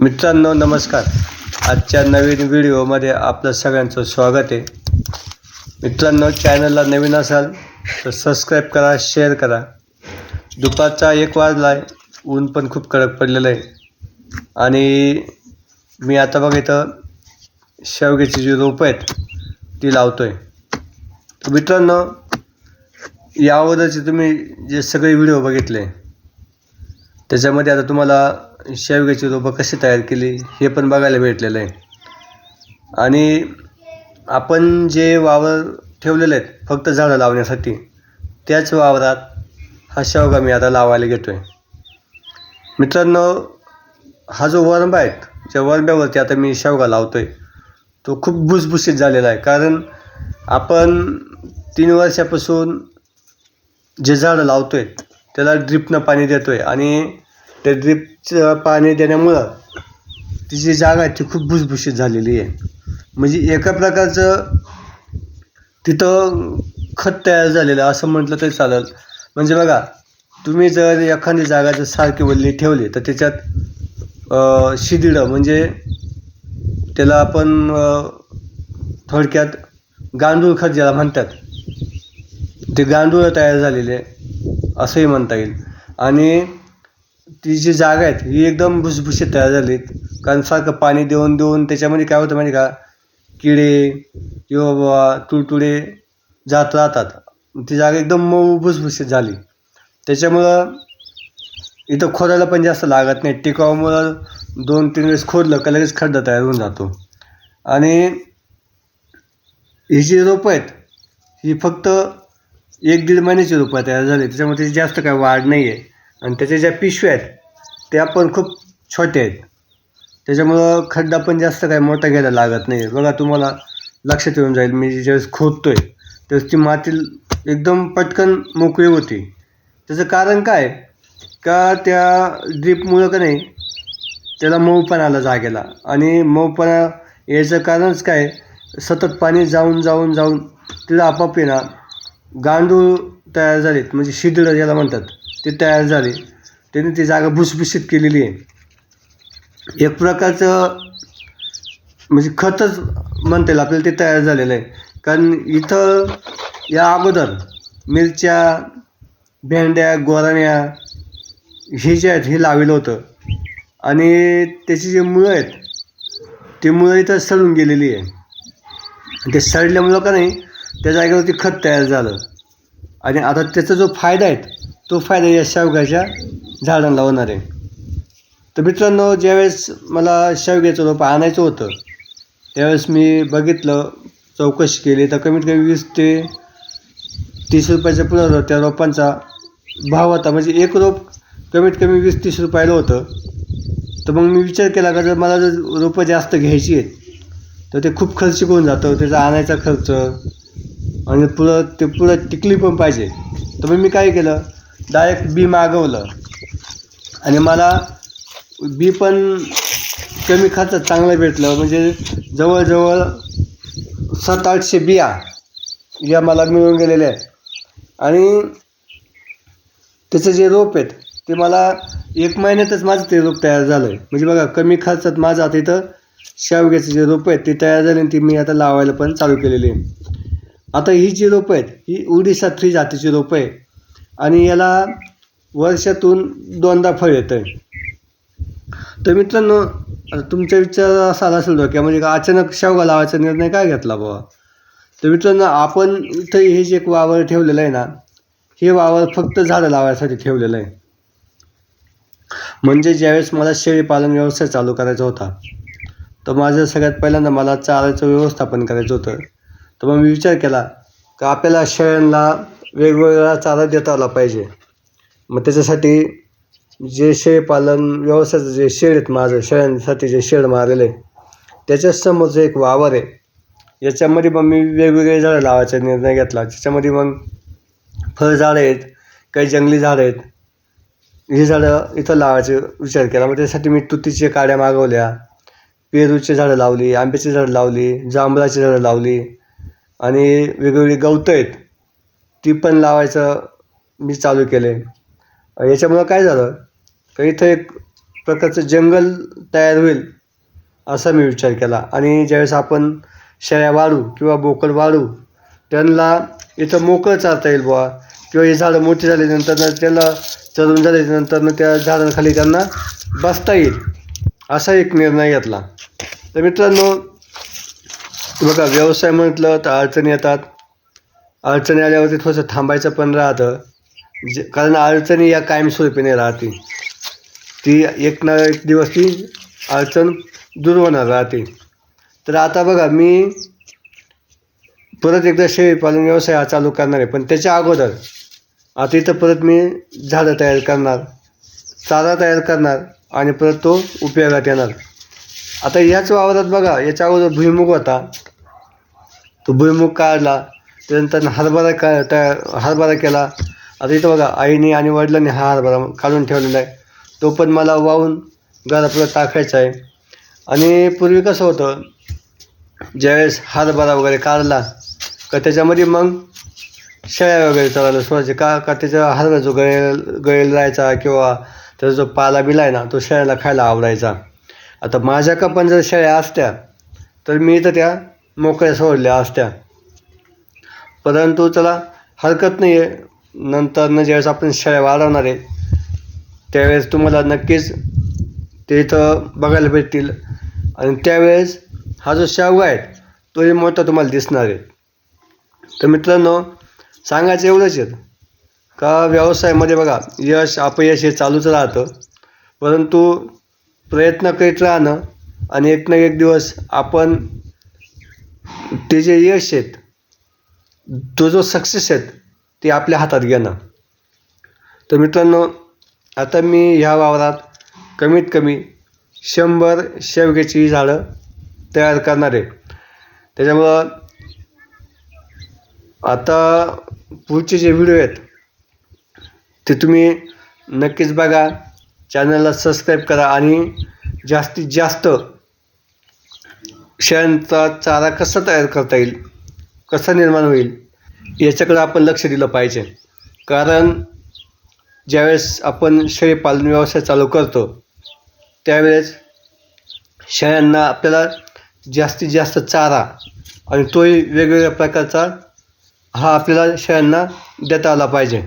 मित्रांनो नमस्कार. आजच्या नवीन व्हिडिओमध्ये आपलं सगळ्यांचं स्वागत आहे. मित्रांनो चॅनलला नवीन असाल तर सबस्क्राईब करा शेअर करा. दुपारचा एक वाजला आहे ऊन पण खूप कडक पडलेलं आहे. आणि मी आता बघ इथं शेवग्याची जी रोपं आहेत ती लावतो आहे तर मित्रांनो या अगोदरचे तुम्ही जे सगळे व्हिडिओ बघितले त्याच्यामध्ये आता तुम्हाला शेवग्याची रोपं कशी तयार केली हे पण बघायला भेटलेलं आहे. आणि आपण जे वावर ठेवलेले आहेत फक्त झाडं लावण्यासाठी त्याच वावरात हा शेवगा मी आता लावायला घेतो आहे मित्रांनो हा जो वरंबा आहे त्या वरंब्यावरती आता मी शेवगा लावतो आहे तो खूप भुसभुशीत झालेला आहे. कारण आपण तीन वर्षापासून जे झाडं लावतो आहे त्याला ड्रिपनं पाणी देतो आहे आणि त्या ड्रिपचं पाणी देण्यामुळं ती जी जागा आहे ती खूप भुसभुशीत झालेली आहे. म्हणजे एका प्रकारचं तिथं खत तयार झालेलं असं म्हटलं तरी चालेल. म्हणजे बघा तुम्ही जर एखादी जागा जर सारखी वल्ली ठेवली तर त्याच्यात शिदिडं म्हणजे त्याला आपण थोडक्यात गांडूळ खत ज्याला म्हणतात ते गांडूळ तयार झालेले असंही म्हणता येईल. आणि ती जी जागा आहेत ही एकदम भुसभुशीत तयार झाली कारण सारखं पाणी देऊन देऊन त्याच्यामध्ये काय होतं माहिती का? किडे किंवा तुडतुडे जात राहतात. ती जागा एकदम मऊ भुसभुशीत झाली. त्याच्यामुळं इथं खोदायला पण जास्त लागत नाही. टिकावामुळं दोन तीन वेळेस खोदलं का लगेच खड्डा तयार होऊन जातो. आणि ही जी रोपं आहेत ही फक्त एक दीड महिन्याची रोपं तयार झाली त्याच्यामुळे त्याची जास्त काय वाढ नाही आहे आणि त्याच्या ज्या पिशव्या आहेत त्या पण खूप छोट्या आहेत. त्याच्यामुळं खड्डा पण जास्त काय मोठा घ्यायला लागत नाही बघा तुम्हाला लक्षात येऊन जाईल मी ज्यावेळेस खोदतो आहे त्यावेळेस ती माती एकदम पटकन मोकळी होती. त्याचं कारण काय? का त्या ड्रीपमुळं का नाही त्याला मऊपणा आला जागेला. आणि मऊपणा याचं कारणच काय? सतत पाणी जाऊन जाऊन जाऊन तिला आपाप ना गांडूळ तयार झालेत. म्हणजे शिदळं ज्याला म्हणतात. ते तयार झाले. त्यांनी ती जागा भुसभुशीत केलेली आहे. एक प्रकारचं म्हणजे खतच म्हणता येईल आपल्याला ते तयार झालेलं आहे. कारण इथं या अगोदर मिरच्या भेंड्या गोराण्या हे जे आहेत हे लावलेलं होतं. आणि त्याची जी मुळं आहेत ती मुळं इथं सडून गेलेली आहे. ते सडल्यामुळं का नाही त्या जागेवरती खत तयार झालं. आणि आता त्याचा जो फायदा आहे तो फायदा या शेवग्याच्या झाडांना होणार आहे. तर मित्रांनो ज्यावेळेस मला शेवग्याचं रोपं आणायचं होतं त्यावेळेस मी बघितलं चौकशी केली तर कमीत कमी वीस ते तीस रुपयाच्या पुढं त्या रोपांचा भाव होता. म्हणजे एक रोप कमीत कमी वीस तीस रुपयाला होतं. तर मग मी विचार केला का जर मला जर रोपं जास्त घ्यायची आहेत तर ते खूप खर्चिक होऊन जातं. त्याचा आणायचा खर्च आणि पुढं ते पुढं टिकली पण पाहिजे. तर मग मी काय केलं डायरेक्ट बी मागवलं. आणि मला बी पण कमी खर्चात चांगलं भेटलं. म्हणजे जवळजवळ सात आठशे बिया या मला मिळून गेलेल्या आहेत. आणि त्याचं जे रोप आहेत ते मला एक महिन्यातच माझं ते रोप तयार झालं आहे म्हणजे बघा कमी खर्चात माझं आता इथं शेवग्याचं जे रोपं आहेत ते तयार झाले आणि ती मी आता लावायला पण चालू केलेली आहे. आता ही जी रोपं आहेत ही उडीसा थ्री जातीची रोपं आहे. आणि याला वर्षातून दोनदा फळ येतं आहे तर मित्रांनो आता तुमचा विचार असा आला असेल डोक्यामध्ये म्हणजे का अचानक शेवगा लावायचा निर्णय काय घेतला बाबा तर मित्रांनो आपण इथं हे जे एक वावर ठेवलेलं आहे ना हे वावर फक्त झाडं लावायसाठी ठेवलेलं आहे. म्हणजे ज्यावेळेस मला शेळीपालन व्यवसाय चालू करायचा होता तर माझं सगळ्यात पहिल्यांदा मला चाराचं व्यवस्थापन करायचं होतं. तर मग मी विचार केला का आपल्याला शेळ्यांना वेगवेगळा चारा देता आला पाहिजे. मग त्याच्यासाठी जे शेळीपालन व्यवसायाचं जे शेड आहेत माझं शेळ्यांसाठी जे शेड मारलेलं आहे त्याच्यासमोरचं एक वावर आहे. याच्यामध्ये मग मी वेगवेगळे झाडं लावायचा निर्णय घेतला. त्याच्यामध्ये मग फळझाडं आहेत काही जंगली झाडं आहेत. ही झाडं इथं लावायचे विचार केला. मग त्यासाठी मी तुतीच्या काड्या मागवल्या पेरूची झाडं लावली आंब्याची झाडं लावली जांभळाची झाडं लावली आणि वेगवेगळी गवतं आहेत. ती पण लावायचं मी चालू केले याच्यामुळं काय झालं? का इथं एक प्रकारचं जंगल तयार होईल असा मी विचार केला. आणि ज्यावेळेस आपण शेळ्या वाढू किंवा बोकड वाढू त्यांना इथं मोकळं चालता येईल बुवा. किंवा हे झाडं मोठी झाल्यानंतर त्याला चरून झाल्यानंतर त्या झाडांखाली त्यांना बसता येईल असा एक निर्णय घेतला. तर मित्रांनो बघा व्यवसाय म्हटलं तर अडचणी येतात. अडचणी आल्यावरती थोडंसं थांबायचं पण राहतं. जे कारण अडचणी या कायमस्वरूपीने राहते. ती एक ना एक दिवस ती अडचण दूर होणार राहते. तर आता बघा मी परत एकदा शेळीपालन व्यवसाय हा चालू करणार आहे. पण त्याच्या अगोदर आता इथं परत मी झाडं तयार करणार चारा तयार करणार आणि परत तो उपयोगात येणार. आता याच वावरात बघा याच्या अगोदर भुईमुग होता. तो भुईमुग काढला त्यानंतर हरभरा का तयार हरभरा केला. आता इथं बघा आईने आणि वडिलांनी हा हरभरा काढून ठेवलेला आहे. तो पण मला वाहून घरापुढं टाकायचा आहे. आणि पूर्वी कसं होतं ज्यावेळेस हरभरा वगैरे काढला का त्याच्यामध्ये मग शेळ्या वगैरे चालायला सोडायचे का का त्याचा हरभरा जो गळेल गळेल राहायचा किंवा त्याचा जो पाला बिला आहे ना तो शेळ्याला खायला आवडायचा. आता माझ्या का पण जर शेळ्या असत्या तर मी तर त्या मोकळ्या सोडल्या असत्या. परंतु चला हरकत नाही आहे नंतरनं ज्यावेळेस आपण शेळ्या वाढवणार आहे त्यावेळेस तुम्हाला नक्कीच ते इथं बघायला भेटतील. आणि त्यावेळेस हा जो शावगा आहे तोही मोठा तुम्हाला दिसणार आहे. तर मित्रांनो सांगायचं एवढंच आहे. का व्यवसायामध्ये बघा यश अपयश हे चालूच राहतं. परंतु प्रयत्न करीत राहणं आणि एक ना एक दिवस आपण ते जे यश आहेत तो जो सक्सेस आहेत ते आपल्या हातात घेणं. तर मित्रांनो आता मी ह्या वावरात कमीत कमी शंभर शेवग्याची झाडं तयार करणार आहे. त्याच्यामुळं आता पुढचे जे व्हिडिओ आहेत ते तुम्ही नक्कीच बघा. चॅनलला सबस्क्राईब करा आणि जास्तीत जास्त शेळ्यांचा चारा कसा तयार करता येईल कसा निर्माण होईल याच्याकडं आपण लक्ष दिलं पाहिजे. कारण ज्यावेळेस आपण शेळी पालन व्यवसाय चालू करतो त्यावेळेस शेळ्यांना आपल्याला जास्तीत जास्त चारा आणि तोही वेगवेगळ्या प्रकारचा हा आपल्याला शेळ्यांना देता आला पाहिजे.